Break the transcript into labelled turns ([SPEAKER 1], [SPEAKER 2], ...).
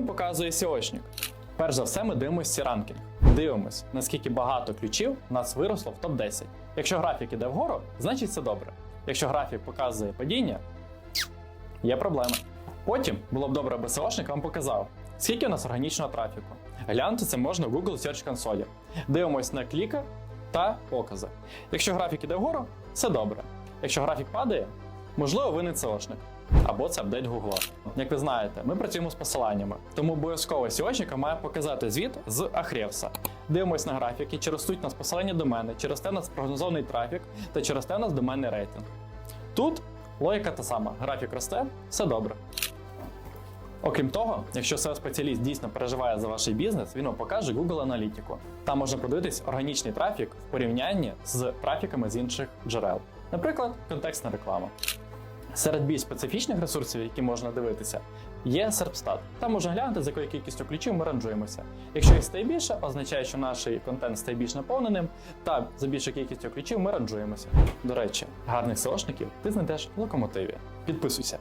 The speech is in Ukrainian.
[SPEAKER 1] вам показує SEOшник? Перш за все, ми дивимося ранкінг. Дивимось, наскільки багато ключів у нас виросло в топ-10. Якщо графік іде вгору, значить все добре. Якщо графік показує падіння, є проблеми. Потім було б добре, аби SEOшник вам показав, скільки у нас органічного трафіку. Глянути це можна в Google Search Console. Дивимось на кліки та покази. Якщо графік іде вгору, все добре. Якщо графік падає, можливо, ви не SEOшник. Або це апдейт Google. Як ви знаєте, ми працюємо з посиланнями, тому обов'язково SEOшника має показати звіт з Ahrefs. Дивимось на графіки, чи ростуть у нас посилання до мене, чи росте у нас прогнозований трафік, та чи росте у нас доменний рейтинг. Тут логіка та сама: графік росте, все добре. Окрім того, якщо seo спеціаліст дійсно переживає за ваш бізнес, він вам покаже Google аналітику. Там можна подивитись органічний трафік в порівнянні з трафіками з інших джерел, наприклад, контекстна реклама. Серед більш специфічних ресурсів, які можна дивитися, є Serpstat. Там можна глянути, за якою кількістю ключів ми ранжуємося. Якщо їх стає більше, означає, що наш контент стає більш наповненим, та за більшою кількістю ключів ми ранжуємося. До речі, гарних SEOшників ти знайдеш в локомотиві. Підписуйся.